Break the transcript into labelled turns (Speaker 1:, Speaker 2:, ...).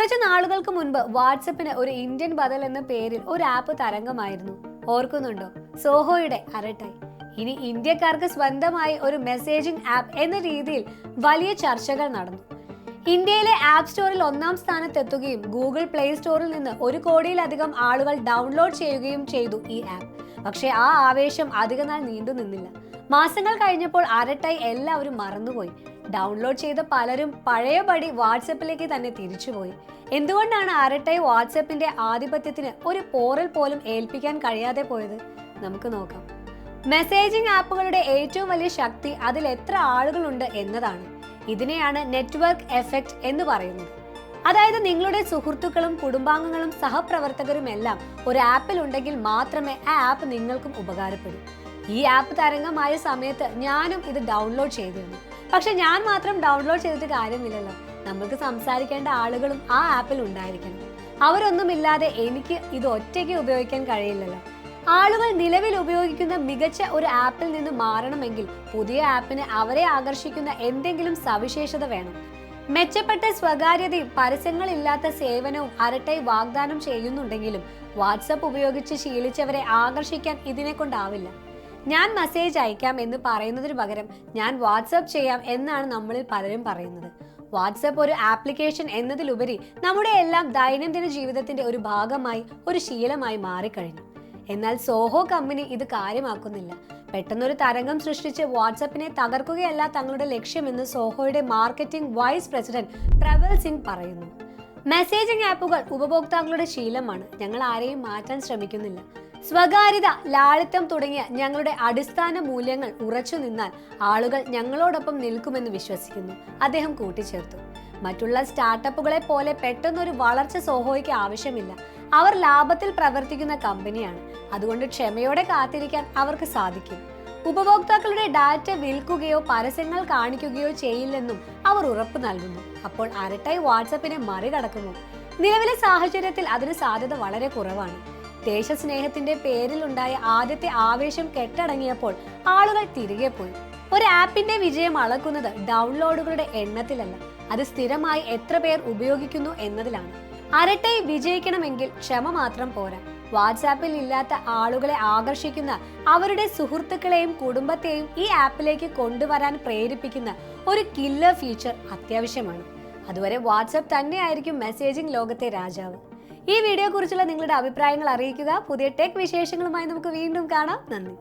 Speaker 1: കുറച്ച് നാളുകൾക്ക് മുൻപ് വാട്സപ്പിന് ഒരു ഇന്ത്യൻ ബദൽ എന്ന പേരിൽ ഒരു ആപ്പ് തരംഗമായിരുന്നു. ഓർക്കുന്നുണ്ടോ? സോഹോയുടെ അരട്ടായി. ഇനി ഇന്ത്യക്കാർക്ക് സ്വന്തമായി ഒരു മെസ്സേജിംഗ് ആപ്പ് എന്ന രീതിയിൽ വലിയ ചർച്ചകൾ നടന്നു. ഇന്ത്യയിലെ ആപ്പ് സ്റ്റോറിൽ ഒന്നാം സ്ഥാനത്തെത്തുകയും ഗൂഗിൾ പ്ലേ സ്റ്റോറിൽ നിന്ന് ഒരു കോടിയിലധികം ആളുകൾ ഡൗൺലോഡ് ചെയ്യുകയും ചെയ്തു ഈ ആപ്പ് പക്ഷേ ആ ആവേശം അധികനാൾ നീണ്ടു നിന്നില്ല മാസങ്ങൾ കഴിഞ്ഞപ്പോൾ അരട്ടായി എല്ലാവരും മറന്നുപോയി. ഡൗൺലോഡ് ചെയ്ത പലരും പഴയപടി വാട്സപ്പിലേക്ക് തന്നെ തിരിച്ചുപോയി. എന്തുകൊണ്ടാണ് അരട്ടായി വാട്സപ്പിന്റെ ആധിപത്യത്തിന് ഒരു പോറൽ പോലും ഏൽപ്പിക്കാൻ കഴിയാതെ പോയത്? നമുക്ക് നോക്കാം. മെസ്സേജിംഗ് ആപ്പുകളുടെ ഏറ്റവും വലിയ ശക്തി അതിൽ എത്ര ആളുകളുണ്ട് എന്നതാണ്. ഇതിനെയാണ് നെറ്റ്വർക്ക് എഫക്റ്റ് എന്ന് പറയുന്നത്. അതായത് നിങ്ങളുടെ സുഹൃത്തുക്കളും കുടുംബാംഗങ്ങളും സഹപ്രവർത്തകരും എല്ലാം ഒരു ആപ്പിൽ ഉണ്ടെങ്കിൽ മാത്രമേ ആ ആപ്പ് നിങ്ങൾക്കും ഉപകാരപ്പെടൂ. ഈ ആപ്പ് തരംഗമായ സമയത്ത് ഞാനും ഇത് ഡൗൺലോഡ് ചെയ്തിരുന്നു. പക്ഷെ ഞാൻ മാത്രം ഡൗൺലോഡ് ചെയ്തിട്ട് കാര്യമില്ലല്ലോ. നമ്മൾക്ക് സംസാരിക്കേണ്ട ആളുകളും ആ ആപ്പിൽ ഉണ്ടായിരിക്കണം. അവരൊന്നുമില്ലാതെ എനിക്ക് ഇത് ഒറ്റയ്ക്ക് ഉപയോഗിക്കാൻ കഴിയില്ലല്ലോ. ആളുകൾ നിലവിൽ ഉപയോഗിക്കുന്ന മികച്ച ഒരു ആപ്പിൽ നിന്ന് മാറണമെങ്കിൽ പുതിയ ആപ്പിന് അവരെ ആകർഷിക്കുന്ന എന്തെങ്കിലും സവിശേഷത വേണം. മെച്ചപ്പെട്ട സ്വകാര്യതയും പരസ്യങ്ങളില്ലാത്ത സേവനവും അരട്ടൈ വാഗ്ദാനം ചെയ്യുന്നുണ്ടെങ്കിലും വാട്സപ്പ് ഉപയോഗിച്ച് ശീലിച്ചവരെ ആകർഷിക്കാൻ ഇതിനെ കൊണ്ടാവില്ല ഞാൻ മെസ്സേജ് അയക്കാം എന്ന് പറയുന്നതിന് പകരം ഞാൻ വാട്സപ്പ് ചെയ്യാം എന്നാണ് നമ്മളിൽ പലരും പറയുന്നത്. വാട്സപ്പ് ഒരു ആപ്ലിക്കേഷൻ എന്നതിലുപരി നമ്മുടെ എല്ലാം ദൈനംദിന ജീവിതത്തിന്റെ ഒരു ഭാഗമായി ഒരു ശീലമായി മാറിക്കഴിഞ്ഞു. എന്നാൽ സോഹോ കമ്പനി ഇത് കാര്യമാക്കുന്നില്ല. പെട്ടെന്നൊരു തരംഗം സൃഷ്ടിച്ച് വാട്സപ്പിനെ തകർക്കുകയല്ല തങ്ങളുടെ ലക്ഷ്യമെന്ന് സോഹോയുടെ marketing vice president Praval Singh പറയുന്നു. മെസ്സേജിംഗ് ആപ്പുകൾ ഉപഭോക്താക്കളുടെ ശീലമാണ്. ഞങ്ങൾ ആരെയും മാറ്റാൻ ശ്രമിക്കുന്നില്ല. സ്വകാര്യത ലാളിത്യം തുടങ്ങിയ ഞങ്ങളുടെ അടിസ്ഥാന മൂല്യങ്ങൾ ഉറച്ചു നിന്നാൽ ആളുകൾ ഞങ്ങളോടൊപ്പം നിൽക്കുമെന്ന് വിശ്വസിക്കുന്നു. അദ്ദേഹം കൂട്ടിച്ചേർത്തു. മറ്റുള്ള സ്റ്റാർട്ടപ്പുകളെ പോലെ പെട്ടെന്നൊരു വളർച്ച സോഹോയ്ക്ക് ആവശ്യമില്ല. അവർ ലാഭത്തിൽ പ്രവർത്തിക്കുന്ന കമ്പനിയാണ്. അതുകൊണ്ട് ക്ഷമയോടെ കാത്തിരിക്കാൻ അവർക്ക് സാധിക്കും. ഉപഭോക്താക്കളുടെ ഡാറ്റ വിൽക്കുകയോ പരസ്യങ്ങൾ കാണിക്കുകയോ ചെയ്യില്ലെന്നും അവർ ഉറപ്പ് നൽകുന്നു. അപ്പോൾ അരട്ടായി വാട്സപ്പിനെ മറികടക്കുന്നു. നിലവിലെ സാഹചര്യത്തിൽ അതിന് സാധ്യത വളരെ കുറവാണ്. ദേശസ്നേഹത്തിന്റെ പേരിലുണ്ടായ ആദ്യത്തെ ആവേശം കെട്ടടങ്ങിയപ്പോൾ ആളുകൾ തിരികെ പോയി. ഒരു ആപ്പിന്റെ വിജയം അളക്കുന്നത് ഡൗൺലോഡുകളുടെ എണ്ണത്തിലല്ല അത് സ്ഥിരമായി എത്ര പേർ ഉപയോഗിക്കുന്നു എന്നതിലാണ്. അരട്ടൈ വിജയിക്കണമെങ്കിൽ ക്ഷമ മാത്രം പോരാ. വാട്സാപ്പിൽ ഇല്ലാത്ത ആളുകളെ ആകർഷിക്കുന്ന അവരുടെ സുഹൃത്തുക്കളെയും കുടുംബത്തെയും ഈ ആപ്പിലേക്ക് കൊണ്ടുവരാൻ പ്രേരിപ്പിക്കുന്ന ഒരു കില്ലർ ഫീച്ചർ അത്യാവശ്യമാണ്. അതുവരെ വാട്സാപ്പ് തന്നെയായിരിക്കും മെസ്സേജിംഗ് ലോകത്തെ രാജാവ്. ഈ വീഡിയോ കുറിച്ചുള്ള നിങ്ങളുടെ അഭിപ്രായങ്ങൾ അറിയിക്കുക. പുതിയ ടെക് വിശേഷങ്ങളുമായി നമുക്ക് വീണ്ടും കാണാം. നന്ദി.